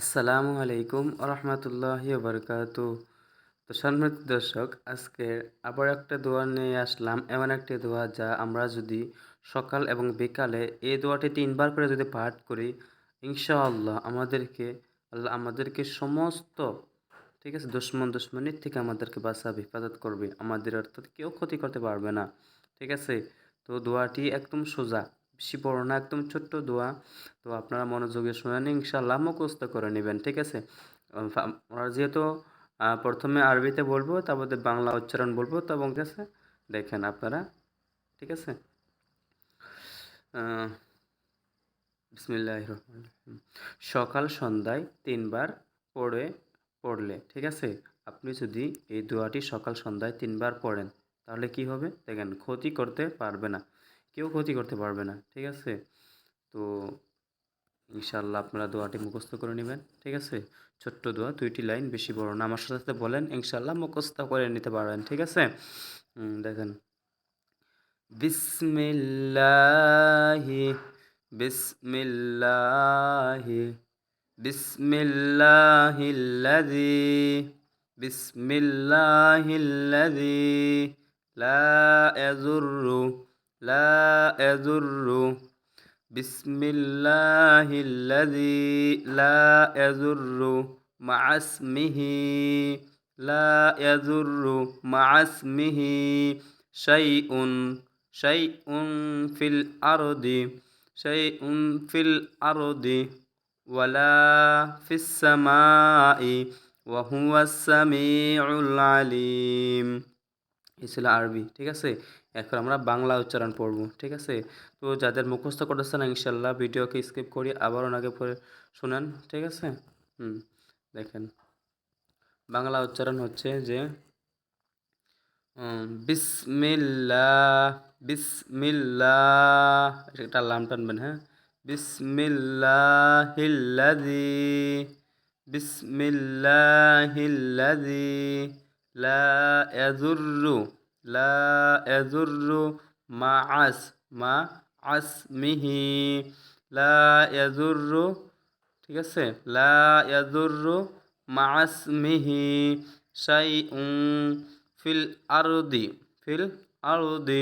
আসসালামু আলাইকুম রহমতুল্লাহি বারকাত তো সম্মানিত দর্শক, আজকে আবার একটা দোয়া নিয়ে আসলাম, এমন একটি দোয়া যা আমরা যদি সকাল এবং বিকালে এই দোয়াটি তিনবার করে যদি পাঠ করি, ইনশাআল্লাহ আমাদেরকে, আল্লাহ আমাদেরকে সমস্ত, ঠিক আছে, দুশ্মন দুশ্মনির থেকে আমাদেরকে বাঁচাবে, হেফাজত করবে, আমাদের অর্থাৎ কেউ ক্ষতি করতে পারবে না, ঠিক আছে? তো দোয়াটি একদম সোজা। বড় না একদম ছোট্ট দোয়া। তো আপনারা মনোযোগে শুনেন ইনশাল্লাহ মুখস্থ করে নেবেন, ঠিক আছে? আমরা যেহেতু প্রথমে আরবিতে বলব, তারপরে বাংলা উচ্চারণ বলব এবং কাছে দেখেন আপনারা, ঠিক আছে? বিসমিল্লাহ সকাল সন্ধ্যায় তিনবার পড়ে, পড়লে, ঠিক আছে? আপনি যদি এই দোয়াটি সকাল সন্ধ্যায় তিনবার পড়েন, তাহলে কি হবে? দেখেন, ক্ষতি করতে পারবে না। কেউ ক্ষতি করতে পারবে না, ঠিক আছে? তো ইনশাল্লাহ আপনারা দোয়াটি মুখস্থ করে নেবেন, ঠিক আছে? ছোট্ট দোয়া, দুইটি লাইন, বেশি বড় না। আমার সাথে বলেন ইনশাল্লাহ মুখস্থ করে নিতে পারবেন, ঠিক আছে? দেখেন। বিসমিল্লাহি বিসমিল্লাহি, বিসমিল্লাহিল্লাযী বিসমিল্লাহিল্লাযী, লা ইয়াযুররু لا يضر بسم الله الذي لا يضر مع اسمه لا يضر مع اسمه شيء شيء في الأرض شيء في الأرض ولا في السماء وهو السميع العليم এই ছিল আরবি ঠিক আছে এখন আমরা বাংলা উচ্চারণ পড়ব, ঠিক আছে? তো যাদের মুখস্থ করতেছে না, ইনশাল্লাহ ভিডিওকে স্কিপ করি আবার ওনাকে পরে শোনেন, ঠিক আছে? হুম, দেখেন। বাংলা উচ্চারণ হচ্ছে যে বিসমিল্লাহ বিসমিল্লাহ এটা লাম টানবেন হ্যাঁ? বিসমিল্লাহিল্লাযী বিসমিল্লাহিল্লাযী, লা ইয়াজুররু লা ইয়াজুররু মাআস মা আসমিহি লা ইয়াজুররু ঠিক আছে লা ইয়াজুররু মাআসমিহি শাইউন ফিল আরদি ফিল আরদি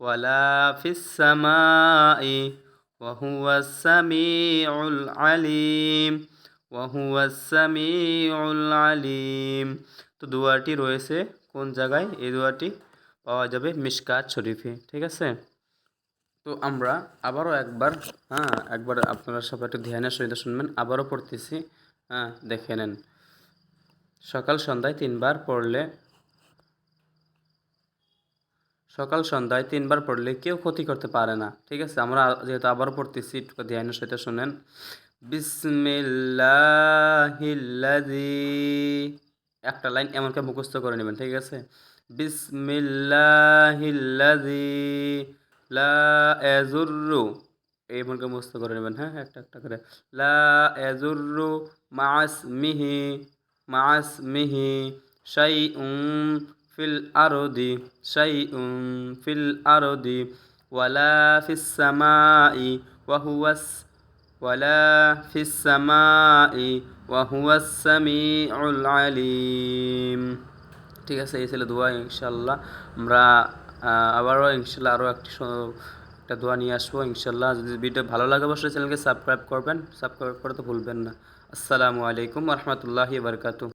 ওয়ালা ফিস সামাই وهو السميع العليم وهو السميع العليم তো দোয়াটি রয়েছে কোন জায়গায় এই দোয়াটি পাওয়া যাবে মিসকাত শরীফে, ঠিক আছে? তো আমরা আবারও একবার হ্যাঁ একবার আপনারা সবাই একটু ধ্যানের সহিত শুনবেন, আবারও পড়তেছি হ্যাঁ দেখে নেন। সকাল সন্ধ্যায় তিনবার পড়লে, সকাল সন্ধ্যায় তিনবার পড়লে কেউ ক্ষতি করতে পারে না, ঠিক আছে? আমরা যেহেতু আবারও পড়তেছি, একটু ধ্যানের সহিত শুনেন। বিসমিল্লাহিল্লাযী একটা লাইন এমনকে মুখস্থ করে নেবেন, ঠিক আছে? বিসমিল্লাহিল্লাযী লা ইয়াজুররু এমনকে মুখস্থ করে নেবেন হ্যাঁ একটা একটা করে। লা ইয়াজুররু মাসমিহি মাসমিহি শাইউন ফিল আরদি শাইউন ফিল আরদি ওয়ালা ফিস সামাই, ওয়া হুয়াস ওয়ালা السماء وهو السميع العليم ঠিক আছে, এই ছিল দোয়া ইনশাল্লাহ আমরা আবারও ইনশাল্লাহ আরও একটি একটা দোয়া নিয়ে আসব ইনশাল্লাহ যদি ভিডিও ভালো লাগে অবশ্যই চ্যানেলকে সাবস্ক্রাইব করবেন। সাবস্ক্রাইব করে তো ভুলবেন না। আসসালামু আলাইকুম রহমতুল্লাহি বারকাতু